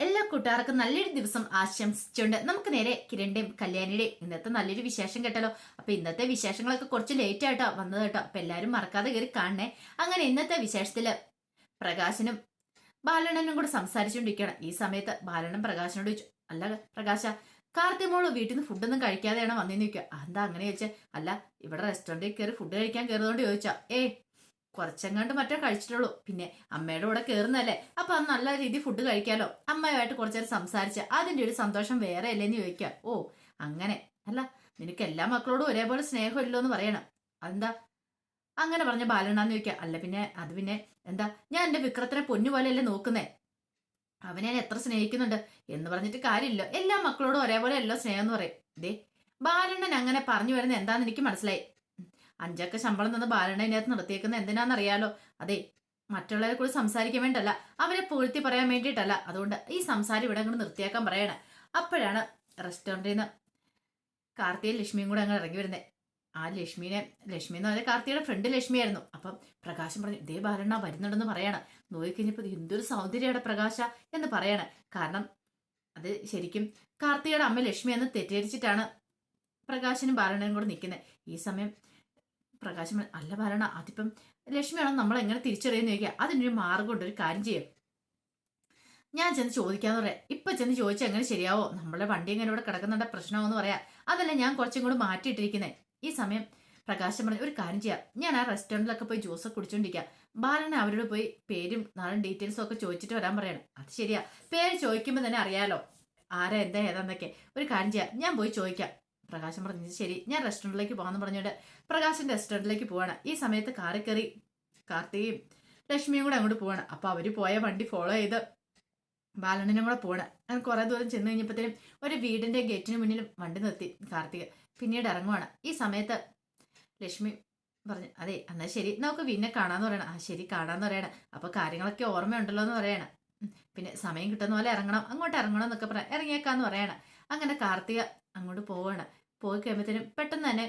എല്ലാ കൂട്ടുകാർക്കും നല്ലൊരു ദിവസം ആശംസിച്ചുകൊണ്ട് നമുക്ക് നേരെ കിരണിന്റെയും കല്യാണിയുടെയും ഇന്നത്തെ നല്ലൊരു വിശേഷം കേട്ടല്ലോ. അപ്പൊ ഇന്നത്തെ വിശേഷങ്ങളൊക്കെ കുറച്ച് ലേറ്റ് ആയിട്ടോ വന്നത് കേട്ടോ. അപ്പൊ എല്ലാരും മറക്കാതെ കയറി കാണണേ. അങ്ങനെ ഇന്നത്തെ വിശേഷത്തിൽ പ്രകാശനും ബാലണ്ണനും കൂടെ സംസാരിച്ചുകൊണ്ടിരിക്കുകയാണ് ഈ സമയത്ത് ബാലണ്ണൻ പ്രകാശനോട് ചോദിച്ചു അല്ല പ്രകാശ കാർത്തിമോൾ വീട്ടിൽ നിന്ന് ഫുഡൊന്നും കഴിക്കാതെയാണ് വന്നിരുന്നു നിൽക്കുക എന്താ അങ്ങനെ ചോദിച്ചാൽ അല്ല ഇവിടെ റെസ്റ്റോറന്റിൽ കയറി ഫുഡ് കഴിക്കാൻ കയറുന്നതുകൊണ്ട് ചോദിച്ചാ. ഏ കുറച്ചെങ്ങാണ്ട് മറ്റേ കഴിച്ചിട്ടുള്ളൂ. പിന്നെ അമ്മയുടെ കൂടെ കയറുന്നല്ലേ അപ്പൊ അത് നല്ല രീതി ഫുഡ് കഴിക്കാലോ. അമ്മയുമായിട്ട് കുറച്ചേരം സംസാരിച്ച് അതിന്റെ ഒരു സന്തോഷം വേറെ അല്ലേന്ന് ചോദിക്കുക. ഓ അങ്ങനെ. അല്ല നിനക്ക് എല്ലാ മക്കളോടും ഒരേപോലെ സ്നേഹമില്ലോ എന്ന് പറയണം. അതെന്താ? അങ്ങനെ പറഞ്ഞ ബാലണ്ണാന്ന് ചോദിക്കുക. അല്ല പിന്നെ അത് പിന്നെ എന്താ? ഞാൻ എന്റെ വിക്രത്തിനെ പൊന്നു പോലെയല്ലേ നോക്കുന്നേ? അവനെ ഞാൻ എത്ര സ്നേഹിക്കുന്നുണ്ട് എന്ന് പറഞ്ഞിട്ട് കാര്യമില്ല. എല്ലാ മക്കളോടും ഒരേപോലെ അല്ലോ സ്നേഹം എന്ന് പറയും. ദേ ബാലണ്ണൻ അങ്ങനെ പറഞ്ഞു വരുന്ന എന്താന്ന് എനിക്ക് മനസ്സിലായി. അഞ്ചൊക്കെ ശമ്പളം തന്ന ബാലണ്ണ ഇതിനകത്ത് നിർത്തിയേക്കുന്നത് എന്തിനാണെന്നറിയാലോ അതെ മറ്റുള്ളവരെ കൂടി സംസാരിക്കാൻ വേണ്ടല്ല അവരെ പൂഴ്ത്തി പറയാൻ വേണ്ടിയിട്ടല്ല. അതുകൊണ്ട് ഈ സംസാരം ഇവിടെ അങ്ങോട്ട് നിർത്തിയാക്കാൻ പറയണേ. അപ്പോഴാണ് റെസ്റ്റോറന്റിൽ നിന്ന് കാർത്തിയും ലക്ഷ്മിയും കൂടെ അങ്ങ് ഇറങ്ങി വരുന്നത് ആ ലക്ഷ്മിനെ ലക്ഷ്മി എന്ന് പറഞ്ഞാൽ കാർത്തിയുടെ ഫ്രണ്ട് ലക്ഷ്മിയായിരുന്നു. അപ്പം പ്രകാശം പറഞ്ഞു ഇതേ ബാലണ്ണ വരുന്നുണ്ടെന്ന് പറയണം. നോക്കിക്കഴിഞ്ഞപ്പോൾ എന്തൊരു സൗന്ദര്യയുടെ പ്രകാശ എന്ന് പറയണം. കാരണം അത് ശരിക്കും കാർത്തിയുടെ അമ്മ ലക്ഷ്മി എന്ന് തെറ്റിദ്ധരിച്ചിട്ടാണ് പ്രകാശനും ബാലണ്ണനും കൂടെ നിൽക്കുന്നത്. ഈ സമയം പ്രകാശം അല്ല ഭരണ. അതിപ്പം ലക്ഷ്മിയാണോ നമ്മൾ എങ്ങനെ തിരിച്ചറിയുന്ന ചോദിക്കുക. അതിനൊരു മാർഗമുണ്ട് ഒരു കാര്യം ചെയ്യും. ഞാൻ ചെന്ന് ചോദിക്കാന്ന് പറയാം. ഇപ്പൊ ചെന്ന് ചോദിച്ചാൽ എങ്ങനെ ശരിയാവോ? നമ്മളെ വണ്ടി എങ്ങനെ ഇവിടെ കിടക്കുന്നുണ്ട്? പ്രശ്നമാവെന്ന് പറയാം. അതല്ല ഞാൻ കുറച്ചും കൂടി മാറ്റിയിട്ടിരിക്കുന്നത് ഈ സമയം പ്രകാശം പറഞ്ഞു ഒരു കാര്യം ചെയ്യാം. ഞാൻ ആ റെസ്റ്റോറന്റിലൊക്കെ പോയി ജ്യൂസൊക്കെ കുടിച്ചോണ്ടിരിക്കാം. ബാലനെ അവരോട് പോയി പേരും നാളും ഡീറ്റെയിൽസും ഒക്കെ ചോദിച്ചിട്ട് വരാൻ പറയണം. അത് ശരിയാ. പേര് ചോദിക്കുമ്പോൾ തന്നെ അറിയാലോ. ആരാ എന്താ ഏതാന്നൊക്കെ. ഒരു കാര്യം ചെയ്യാം. ഞാൻ പോയി ചോദിക്കാം. പ്രകാശം പറഞ്ഞു ശരി. ഞാൻ റെസ്റ്റോറന്റിലേക്ക് പോകാമെന്ന് പറഞ്ഞുകൊണ്ട് പ്രകാശിന്റെ റെസ്റ്റോറന്റിലേക്ക് പോവാണ്. ഈ സമയത്ത് കാറി കയറി കാർത്തികയും ലക്ഷ്മിയും കൂടെ അങ്ങോട്ട് പോവാണ്. അപ്പോൾ അവർ പോയ വണ്ടി ഫോളോ ചെയ്ത് ബാലണ്ണനും കൂടെ പോവാണ്. അങ്ങനെ കുറെ ദൂരം ചെന്ന് കഴിഞ്ഞപ്പോഴത്തേനും ഒരു വീടിന്റെ ഗേറ്റിന് മുന്നിൽ വണ്ടി നിർത്തി കാർത്തിക പിന്നീട് ഇറങ്ങുവാണ്. ഈ സമയത്ത് ലക്ഷ്മി പറഞ്ഞു അതെ എന്നാ ശരി. നമുക്ക് പിന്നെ കാണാന്ന് പറയണം. ആ ശരി കാണാന്ന് പറയണം. അപ്പോൾ കാര്യങ്ങളൊക്കെ ഓർമ്മയുണ്ടല്ലോ എന്ന് പറയണം. പിന്നെ സമയം കിട്ടുന്ന പോലെ ഇറങ്ങണം. അങ്ങോട്ട് ഇറങ്ങണം എന്നൊക്കെ പറയാം ഇറങ്ങിയേക്കാന്ന് പറയണം. അങ്ങനെ കാർത്തിക അങ്ങോട്ട് പോവാണ്. പോയി കഴിയുമ്പോഴത്തേനും പെട്ടെന്ന് തന്നെ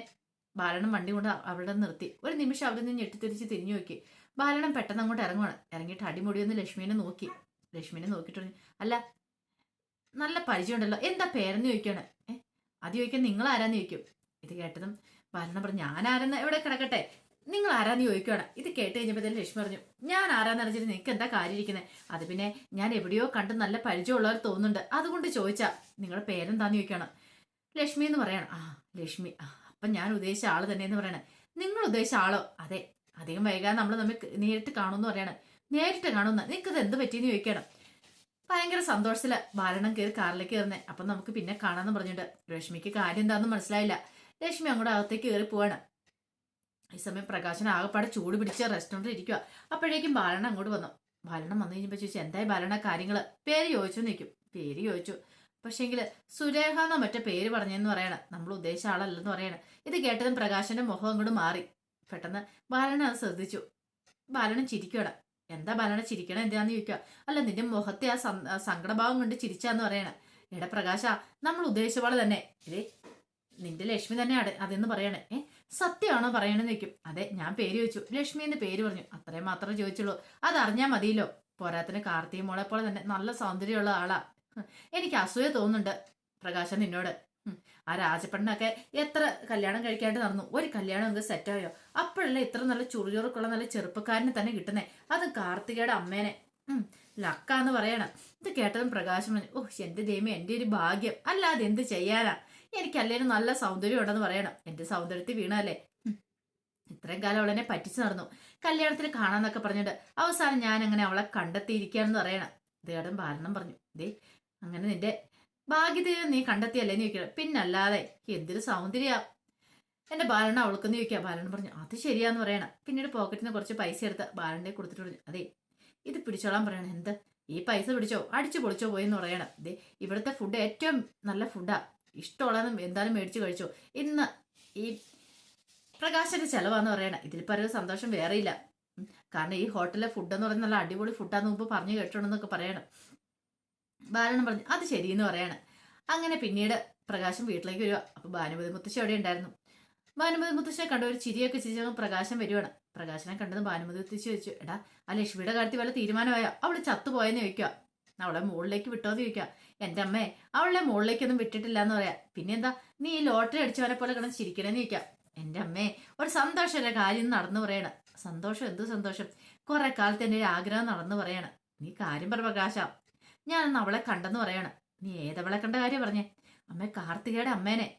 ബാലണം വണ്ടി കൊണ്ട് അവിടെ നിർത്തി. ഒരു നിമിഷം അവിടെ നിന്ന് ഞെട്ടിത്തിരിച്ച് തിരിഞ്ഞു നോക്കി. ബാലണം പെട്ടെന്ന് അങ്ങോട്ട് ഇറങ്ങുവാണ്. ഇറങ്ങിയിട്ട് അടിമുടി ഒന്ന് ലക്ഷ്മിനെ നോക്കി. ലക്ഷ്മിനെ നോക്കിയിട്ട് അല്ല നല്ല പരിചയമുണ്ടല്ലോ. എന്താ പേരെന്ന് ചോദിക്കാണ്? ഏ അത് ചോദിക്കാൻ നിങ്ങൾ ആരാന്ന് ചോദിക്കും. ഇത് കേട്ടതും ബാലണം പറഞ്ഞു ഞാൻ ആരെന്ന് എവിടെ കിടക്കട്ടെ? നിങ്ങൾ ആരാന്ന് ചോദിക്കുകയാണ് ഇത് കേട്ട് കഴിഞ്ഞപ്പോഴത്തേനും ലക്ഷ്മി പറഞ്ഞു ഞാൻ ആരാന്ന് അറിഞ്ഞിട്ട് നിനക്ക് എന്താ കാര്യം ഇരിക്കുന്നത് അത് പിന്നെ ഞാൻ എവിടെയോ കണ്ട് നല്ല പരിചയമുള്ളവർ തോന്നുന്നുണ്ട്. അതുകൊണ്ട് ചോദിച്ചാ നിങ്ങളുടെ പേരെന്താന്ന് ചോദിക്കണം? ലക്ഷ്മി എന്ന് പറയണം. ആ ലക്ഷ്മി അപ്പം ഞാൻ ഉദ്ദേശിച്ച ആൾ തന്നെ എന്ന് പറയണേ. നിങ്ങൾ ഉദ്ദേശിച്ച ആളോ? അതെ. അധികം വൈകാതെ നമ്മൾ നമ്മൾ നേരിട്ട് കാണുമെന്ന് പറയണം. നേരിട്ട് കാണുന്ന നിനക്കത് എന്ത് പറ്റിയെന്ന് ചോദിക്കണം. ഭയങ്കര സന്തോഷത്തിൽ ബാലണം കയറി കാറിലേക്ക് കയറുന്നേ. അപ്പം നമുക്ക് പിന്നെ കാണാന്ന് പറഞ്ഞിട്ട് ലക്ഷ്മിക്ക് കാര്യം എന്താണെന്ന് മനസ്സിലായില്ല. ലക്ഷ്മി അങ്ങോട്ട് അകത്തേക്ക് കയറി പോവാണ്. ഈ സമയം പ്രകാശൻ ആകെപ്പാടെ ചൂട് പിടിച്ച റെസ്റ്റോറന്റിൽ ഇരിക്കുക അപ്പോഴേക്കും ബാലണ അങ്ങോട്ട് വന്നു. ബാലണം വന്നു കഴിഞ്ഞപ്പോൾ ചോദിച്ചു എന്തായി ബാലണ കാര്യങ്ങൾ പേര് ചോദിച്ചു നിൽക്കും പേര് ചോദിച്ചു. പക്ഷേങ്കിൽ സുരേഖ എന്ന മറ്റേ പേര് പറഞ്ഞെന്ന് പറയണം. നമ്മൾ ഉദ്ദേശിച്ച ആളല്ലെന്ന് പറയണം. ഇത് കേട്ടതും പ്രകാശന്റെ മുഖം അങ്ങോട്ട് മാറി. പെട്ടെന്ന് ബാലന അത് ശ്രദ്ധിച്ചു. ബാലന ചിരിക്കണം എന്താ ബാലന ചിരിക്കണം? എന്താന്ന് ചോദിക്കുക. അല്ല നിന്റെ മുഖത്തെ ആ സങ്കടഭാവം കൊണ്ട് ചിരിച്ചാന്ന് പറയണ. എടാ പ്രകാശ നമ്മൾ ഉദ്ദേശിച്ച പോലെ തന്നെ. ഇതേ നിന്റെ ലക്ഷ്മി തന്നെ അട- അതെന്ന് പറയണേ. ഏ സത്യമാണോ പറയണെന്ന് വെക്കും അതെ ഞാൻ പേര് ചോദിച്ചു. ലക്ഷ്മി എന്ന് പേര് പറഞ്ഞു. അത്രയും മാത്രമേ ചോദിച്ചുള്ളൂ. അതറിഞ്ഞാൽ മതിയല്ലോ. പോരാത്തിന് കാർത്തിക മോളെ പോലെ തന്നെ നല്ല സൗന്ദര്യമുള്ള ആളാ. എനിക്ക് അസൂയ തോന്നുന്നുണ്ട്. പ്രകാശൻ നിന്നോട്. ആ രാജപ്പെണ്ണൊക്കെ എത്ര കല്യാണം കഴിക്കാണ്ട് നടന്നു. ഒരു കല്യാണം അങ്ങ് സെറ്റായോ അപ്പോഴല്ലേ ഇത്ര നല്ല ചുറുചുറുക്കുള്ള നല്ല ചെറുപ്പക്കാരനെ തന്നെ കിട്ടുന്നേ. അത് കാർത്തികയുടെ അമ്മേനെ. ലക്കാന്ന് പറയണം. ഇത് കേട്ടതും പ്രകാശം ഓ എന്റെ ദൈവം എന്റെ ഒരു ഭാഗ്യം. അല്ലാതെ എന്ത് ചെയ്യാനാ? എനിക്ക് നല്ല സൗന്ദര്യം ഉണ്ടെന്ന് പറയണം. എന്റെ സൗന്ദര്യത്തിൽ വീണല്ലേ. ഇത്രയും കാലം അവളെന്നെ പറ്റിച്ചു നടന്നു. കല്യാണത്തിന് കാണാന്നൊക്കെ പറഞ്ഞിട്ട് അവസാനം ഞാൻ അങ്ങനെ അവളെ കണ്ടെത്തിയിരിക്കുകയാണെന്ന് പറയണം. ദേടൻ ബാലനം പറഞ്ഞു ദേ അങ്ങനെ നിന്റെ ഭാഗ്യത നീ കണ്ടെത്തിയല്ലേന്ന് ചോദിക്കണം പിന്നല്ലാതെ എന്തൊരു സൗന്ദര്യ. എന്റെ ബാലണ്ണ അവൾക്കെന്ന് ചോദിക്കുക. ബാലണ്ണൻ പറഞ്ഞു അത് ശരിയാന്ന് പറയണം. പിന്നീട് പോക്കറ്റിൽ നിന്ന് കുറച്ച് പൈസ എടുത്ത് ബാലന്റെ കൊടുത്തിട്ട് പറഞ്ഞു അതെ ഇത് പിടിച്ചോളാൻ പറയണം. എന്ത്? ഈ പൈസ പിടിച്ചോ? അടിച്ചു പൊളിച്ചോ പോയെന്ന് പറയണം. ദേ ഇവിടുത്തെ ഫുഡ് ഏറ്റവും നല്ല ഫുഡാ ഇഷ്ടമുള്ളതും എന്തായാലും മേടിച്ചു കഴിച്ചോ. ഇന്ന് ഈ പ്രകാശന്റെ ചെലവാന്ന് പറയണം. ഇതിൽ പറയുന്ന സന്തോഷം വേറെയില്ല. കാരണം ഈ ഹോട്ടലിലെ ഫുഡ് എന്ന് പറയുന്നത് നല്ല അടിപൊളി ഫുഡാന്ന് മുമ്പ് പറഞ്ഞു കേട്ടോണെന്നൊക്കെ പറയണം. ബാലനും പറഞ്ഞു അത് ശരിയെന്ന് പറയാണ്. അങ്ങനെ പിന്നീട് പ്രകാശം വീട്ടിലേക്ക് വരിക. അപ്പൊ ഭാനുമതി മുത്തശ്ശി അവിടെ ഉണ്ടായിരുന്നു. ഭാനുമതി മുത്തശ്ശിയെ കണ്ട ഒരു ചിരിയൊക്കെ ചിരിച്ചപ്പോൾ പ്രകാശം വരുവാണ്. പ്രകാശനെ കണ്ടത് ഭാനുമതി മുത്തശ്ശി ചോദിച്ചു എടാ ആ ലക്ഷ്മിയുടെ കാര്യത്തിൽ വല്ല തീരുമാനമായോ? അവൾ ചത്തുപോയെന്ന് ചോദിക്കുക. അവളെ മുകളിലേക്ക് വിട്ടോന്ന് ചോദിക്കുക. എന്റെ അമ്മേ അവളെ മുകളിലേക്കൊന്നും വിട്ടിട്ടില്ല എന്ന് പറയാം. പിന്നെ എന്താ നീ ഈ ലോട്ടറി അടിച്ചവനെ പോലെ കിടന്ന് ചിരിക്കണേന്ന് ചോദിക്കാം എന്റെ അമ്മേ ഒരു സന്തോഷമല്ല കാര്യം നടന്നു പറയണം. സന്തോഷം? എന്ത് സന്തോഷം? കുറെ കാലത്ത് എന്റെ ഒരു ആഗ്രഹം നടന്നു പറയണം. നീ കാര്യം പറ പ്രകാശ. ഞാനന്ന് അവളെ കണ്ടെന്ന് പറയാണ്. നീ ഏതവളെ കണ്ട കാര്യം പറഞ്ഞേ? അമ്മ കാർത്തികയുടെ അമ്മേനെ.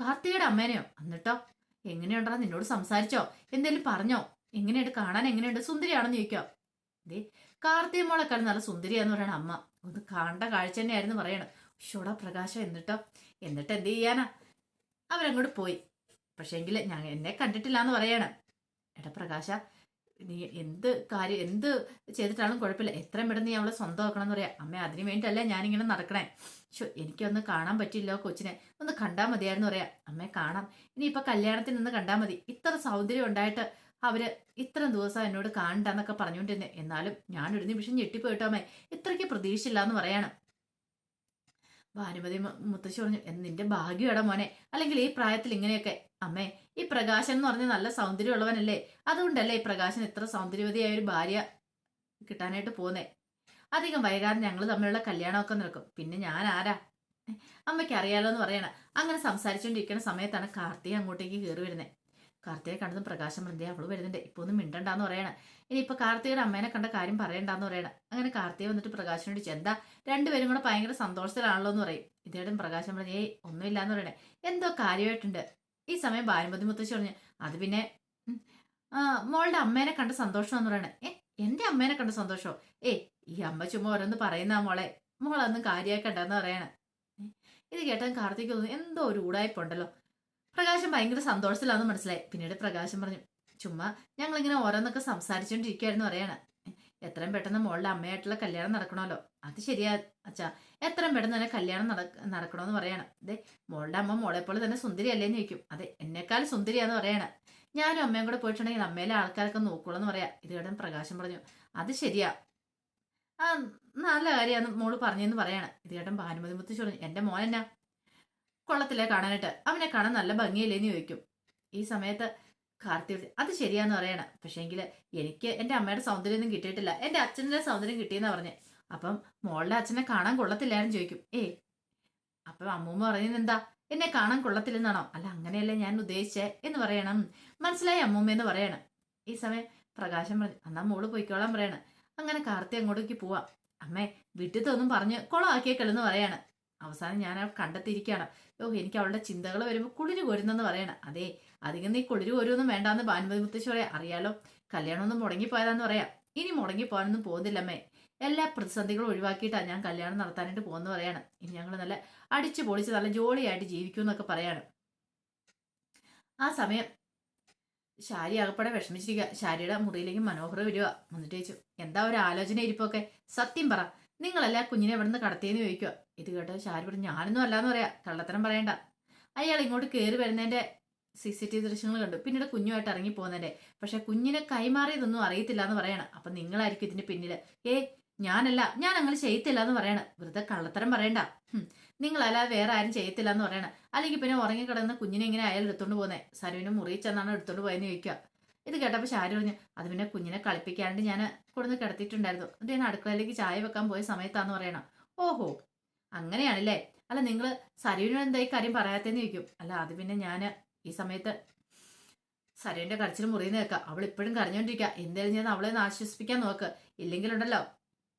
കാർത്തികയുടെ അമ്മേനെയോ? എന്നിട്ടോ? എങ്ങനെയുണ്ടാ നിന്നോട് സംസാരിച്ചോ? എന്തേലും പറഞ്ഞോ? എങ്ങനെയുണ്ട്? കാണാൻ എങ്ങനെയുണ്ട്? സുന്ദരിയാണെന്ന് ചോദിക്കോ? ദേ കാർത്തിക മോളെക്കാൾ നല്ല സുന്ദരിയാന്ന് പറയണ അമ്മ. ഒന്ന് കാണേണ്ട കാഴ്ച തന്നെയായിരുന്നു പറയണം. ഷോടാ പ്രകാശം എന്നിട്ടോ? എന്നിട്ട് എന്ത് ചെയ്യാനാ? അവരങ്ങോട്ട് പോയി. പക്ഷേങ്കിൽ ഞാൻ എന്നെ കണ്ടിട്ടില്ല എന്ന് പറയണം. എടാ പ്രകാശ നീ എന്ത് കാര്യം എന്ത് ചെയ്തിട്ടാലും കുഴപ്പമില്ല. എത്ര പെട്ടെന്ന് നീ അവളെ സ്വന്തമാക്കണം എന്ന് പറയാം. അമ്മ അതിനു വേണ്ടിയല്ലേ ഞാനിങ്ങനെ നടക്കണേ. ശോ എനിക്കൊന്ന് കാണാൻ പറ്റില്ല കൊച്ചിനെ. ഒന്ന് കണ്ടാൽ മതിയായിരുന്നു പറയാം. അമ്മയെ കാണാം. ഇനി ഇപ്പൊ കല്യാണത്തിൽ നിന്ന് കണ്ടാൽ മതി. ഇത്ര സൗന്ദര്യം ഉണ്ടായിട്ട് അവർ ഇത്രയും ദിവസം എന്നോട് കാണണ്ടെന്നൊക്കെ പറഞ്ഞുകൊണ്ടിരുന്നേ. എന്നാലും ഞാൻ ഒരു നിമിഷം ഞെട്ടിപ്പോയിട്ടോ അമ്മേ. ഇത്രയ്ക്ക് പ്രതീക്ഷയില്ല എന്ന് പറയാണ്. ഭാനുമതി മുത്തശ്ശി പറഞ്ഞു "എന്ന് നിന്റെ ഭാഗ്യമാടാ മോനെ? അല്ലെങ്കിൽ ഈ പ്രായത്തിൽ ഇങ്ങനെയൊക്കെ അമ്മേ ഈ പ്രകാശൻ എന്ന് പറഞ്ഞ നല്ല സൗന്ദര്യമുള്ളവനല്ലേ? അതുകൊണ്ടല്ലേ ഈ പ്രകാശൻ ഇത്ര സൗന്ദര്യവതിയായ ഒരു ഭാര്യ കിട്ടാനായിട്ട് പോന്നേ അധികം വൈകാതെ ഞങ്ങൾ തമ്മിലുള്ള കല്യാണമൊക്കെ നടക്കും. പിന്നെ ഞാൻ ആരാ അമ്മയ്ക്ക് അറിയാലോ എന്ന് പറയണം. അങ്ങനെ സംസാരിച്ചുകൊണ്ടിരിക്കുന്ന സമയത്താണ് കാർത്തിക അങ്ങോട്ടേക്ക് കയറി വരുന്നത് കാർത്തികയെ കണ്ടതും പ്രകാശം വൃന്ദേ അവൾ വരുന്നുണ്ട്. ഇപ്പൊ ഒന്നും മിണ്ടണ്ടാന്ന് പറയണം. ഇനിയിപ്പൊ കാർത്തികയുടെ അമ്മേനെ കണ്ട കാര്യം പറയണ്ടാന്ന് പറയണം. അങ്ങനെ കാർത്തിക വന്നിട്ട് പ്രകാശനോട് ചെന്താ രണ്ടുപേരും കൂടെ ഭയങ്കര സന്തോഷത്തിലാണല്ലോ എന്ന് പറയും. ഇതേടും പ്രകാശം പറഞ്ഞു ഏയ് ഒന്നുമില്ലാന്ന് പറയണേ. എന്തോ കാര്യമായിട്ടുണ്ട്. ഈ സമയം ഭാനുമതി മുത്തശ്ശി പറഞ്ഞു അത് പിന്നെ മോളുടെ അമ്മേനെ കണ്ട സന്തോഷം എന്ന് പറയണേ. ഏ എന്റെ അമ്മേനെ കണ്ട സന്തോഷോ? ഏ ഈ അമ്മ ചുമ്മാ ഓരോന്ന് പറയുന്ന മോളെ. മോളൊന്നും കാര്യമാക്കണ്ടെന്ന് പറയണേ. ഇത് കേട്ടാൽ കാർത്തിക് തോന്നുന്നു എന്തോ ഒരു ഊടായ്പുണ്ടല്ലോ പ്രകാശം ഭയങ്കര സന്തോഷത്തിലാന്ന് മനസ്സിലായി. പിന്നീട് പ്രകാശം പറഞ്ഞു ചുമ്മാ ഞങ്ങളിങ്ങനെ ഓരോന്നൊക്കെ സംസാരിച്ചുകൊണ്ടിരിക്കുകയായിരുന്നു പറയാണ്. എത്രയും പെട്ടെന്ന് മോളുടെ അമ്മയായിട്ടുള്ള കല്യാണം നടക്കണമല്ലോ. അത് ശരിയാ അച്ഛാ. എത്രയും പെട്ടെന്ന് തന്നെ കല്യാണം നടക്ക നടക്കണമെന്ന് പറയണം. അതെ മോളുടെ അമ്മ മോളെ പോലെ തന്നെ സുന്ദരിയല്ലേന്ന് ചോദിക്കും. അതെ എന്നെക്കാൾ സുന്ദരിയാന്ന് പറയണം. ഞാനും അമ്മയും കൂടെ പോയിട്ടുണ്ടെങ്കിൽ അമ്മയിലെ ആൾക്കാരൊക്കെ നോക്കുള്ളൂ എന്ന് പറയാം. ഇത് കേട്ടൻ പ്രകാശം പറഞ്ഞു അത് ശരിയാ. ആ നല്ല കാര്യമാണ് മോൾ പറഞ്ഞെന്ന് പറയണം. ഇത് കേട്ടൻ ഭാനുമതി മുത്തശ്ശി പറഞ്ഞു എന്റെ മോൻ എന്നാ കൊള്ളത്തില്ലേ കാണാനായിട്ട്? അവനെ കാണാൻ നല്ല ഭംഗിയില്ലേന്ന് ചോദിക്കും. ഈ സമയത്ത് കാർത്തി അത് ശരിയാന്ന് പറയണം. പക്ഷേങ്കിൽ എനിക്ക് എന്റെ അമ്മയുടെ സൗന്ദര്യമൊന്നും കിട്ടിയിട്ടില്ല. എന്റെ അച്ഛന്റെ സൗന്ദര്യം കിട്ടിയെന്ന് പറഞ്ഞ്. അപ്പം മോളുടെ അച്ഛനെ കാണാൻ കൊള്ളത്തില്ലായിരുന്നു ചോദിക്കും. ഏ അപ്പം അമ്മൂമ്മ പറയുന്നത് എന്താ? എന്നെ കാണാൻ കൊള്ളത്തില്ലെന്നാണോ? അല്ല അങ്ങനെയല്ലേ ഞാൻ ഉദ്ദേശിച്ചേ? എന്ന് പറയണം. മനസ്സിലായി അമ്മൂമ്മ എന്ന് പറയണം. ഈ സമയം പ്രകാശം പറഞ്ഞു അന്നാ മോൾ പോയിക്കോളാൻ പറയണം. അങ്ങനെ കാർത്തി അങ്ങോട്ടേക്ക് പോവാം. അമ്മേ വിട്ടിത്തൊന്നും പറഞ്ഞ് കൊളമാക്കിയേക്കളെന്ന് പറയാണ്. അവസാനം ഞാൻ കണ്ടെത്തിയിരിക്കുകയാണ്. ഓ എനിക്ക് അവളുടെ ചിന്തകൾ വരുമ്പോൾ കുളിര് കോരുന്നെന്ന് പറയണം. അതെ അധികം നീ കുളിര് കോരുമെന്നും വേണ്ടാന്ന് ഭാനുമതി മുത്തശ്ശി പറയാം. അറിയാലോ കല്യാണമൊന്നും മുടങ്ങിപ്പോയതാന്ന് പറയാം. ഇനി മുടങ്ങിപ്പോകാനൊന്നും പോകുന്നില്ലമ്മേ. എല്ലാ പ്രതിസന്ധികളും ഒഴിവാക്കിയിട്ടാണ് ഞാൻ കല്യാണം നടത്താനായിട്ട് പോകുന്നു പറയാണ്. ഇനി ഞങ്ങൾ നല്ല അടിച്ചു പൊളിച്ച് നല്ല ജോളിയായിട്ട് ജീവിക്കും എന്നൊക്കെ പറയാണ്. ആ സമയം ശാരി അകപ്പെടെ വിഷമിച്ചിരിക്കുക ശാരിയുടെ മുറിയിലേക്ക് മനോഹർ വരിക എന്നിട്ട് ചോദിച്ചു എന്താ ഒരു ആലോചന ഇരിപ്പൊക്കെ സത്യം പറ. നിങ്ങളല്ല കുഞ്ഞിനെ എവിടെ നിന്ന് കടത്തിയെന്ന് ചോദിക്കുക ഇത് കേട്ടോ ഷാരി പറഞ്ഞു ഞാനൊന്നും അല്ലാന്ന് പറയാ കള്ളത്തരം പറയണ്ട. അയാൾ ഇങ്ങോട്ട് കയറി വരുന്നതിന്റെ സി സി ടി ദൃശ്യങ്ങൾ കണ്ടു. പിന്നീട് കുഞ്ഞുമായിട്ട് ഇറങ്ങി പോകുന്നതിന്റെ. പക്ഷെ കുഞ്ഞിനെ കൈമാറിയതൊന്നും അറിയത്തില്ല എന്ന് പറയണം. അപ്പൊ നിങ്ങളായിരിക്കും ഇതിന്റെ പിന്നിൽ. ഏ ഞാനല്ല ഞാൻ അങ്ങനെ ചെയ്യത്തില്ല എന്ന് പറയണം. വെറുതെ കള്ളത്തരം പറയണ്ട. നിങ്ങളല്ല വേറെ ആരും ചെയ്യത്തില്ല എന്ന് പറയണം. അല്ലെങ്കിൽ പിന്നെ ഉറങ്ങിക്കിടന്ന് കുഞ്ഞിനെ ഇങ്ങനെ അയാൾ എടുത്തോണ്ട് പോകുന്നേ. സരുവിനും മുറിയിൽ ചെന്നാണ് എടുത്തോണ്ട് പോയെന്ന് ചോദിക്കുക. ഇത് കേട്ടപ്പോൾ ഷാരി പറഞ്ഞു അത് പിന്നെ കുഞ്ഞിനെ കളിപ്പിക്കാണ്ട് ഞാൻ കൊടുന്ന് കിടത്തിയിട്ടുണ്ടായിരുന്നു. അത് ഞാൻ അടുക്കളയിലേക്ക് ചായ വെക്കാൻ പോയ സമയത്താന്ന് പറയണം. ഓഹോ അങ്ങനെയാണല്ലേ? അല്ല നിങ്ങൾ സരുവിനോട് എന്താ ഈ കാര്യം പറയാത്തേന്ന് ചോദിക്കും. അല്ല അത് പിന്നെ ഞാൻ ഈ സമയത്ത് സരുവിന്റെ കരച്ചിൽ മുറിയിൽ നിൽക്കുക അവൾ ഇപ്പോഴും കരഞ്ഞോണ്ടിരിക്കുക എന്തായാലും ഞാൻ അവളെ ഒന്ന് ആശ്വസിപ്പിക്കാൻ നോക്ക്. ഇല്ലെങ്കിലുണ്ടല്ലോ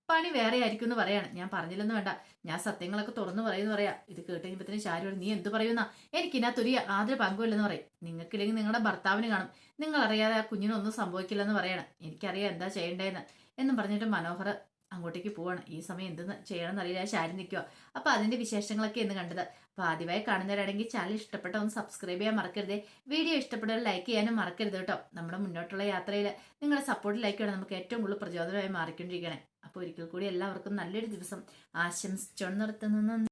പണി വേറെ ആയിരിക്കും എന്ന് പറയാണ്. ഞാൻ പറഞ്ഞില്ലെന്ന് വേണ്ട. ഞാൻ സത്യങ്ങളൊക്കെ തുറന്നു പറയുന്നു പറയാ. ഇത് കേട്ട് കഴിയുമ്പോഴത്തേനും ശാരി നീ എന്ത് പറയുന്ന എനിക്ക് ഇതിനകത്തൊരു യാതൊരു പങ്കുമില്ലെന്ന് പറയും. നിങ്ങൾക്കില്ലെങ്കിൽ നിങ്ങളുടെ ഭർത്താവിന് കാണും. നിങ്ങൾ അറിയാതെ ആ കുഞ്ഞിനൊന്നും സംഭവിക്കില്ലെന്ന് പറയണം. എനിക്കറിയാം എന്താ ചെയ്യേണ്ടതെന്ന് എന്നും പറഞ്ഞിട്ട് മനോഹർ അങ്ങോട്ടേക്ക് പോവാണ്. ഈ സമയം എന്ത് ചെയ്യണം എന്നറിയില്ല ശാരി നിൽക്കുക അപ്പോൾ അതിന്റെ വിശേഷങ്ങളൊക്കെ എന്ന് കണ്ടത്. അപ്പോൾ ആദ്യമായി കാണുന്നവരാണെങ്കിൽ ചാനൽ ഇഷ്ടപ്പെട്ട ഒന്ന് സബ്സ്ക്രൈബ് ചെയ്യാൻ മറക്കരുത്. വീഡിയോ ഇഷ്ടപ്പെട്ടവർ ലൈക്ക് ചെയ്യാനും മറക്കരുത് കേട്ടോ. നമ്മുടെ മുന്നോട്ടുള്ള യാത്രയിൽ നിങ്ങളുടെ സപ്പോർട്ട് ലൈക്ക് വേണം നമുക്ക് ഏറ്റവും കൂടുതൽ പ്രചോദനമായി മാറിക്കൊണ്ടിരിക്കണേ. അപ്പോൾ ഒരിക്കൽ കൂടി എല്ലാവർക്കും നല്ലൊരു ദിവസം. ആശംസിച്ചോണ്ട് നിർത്തുന്നു.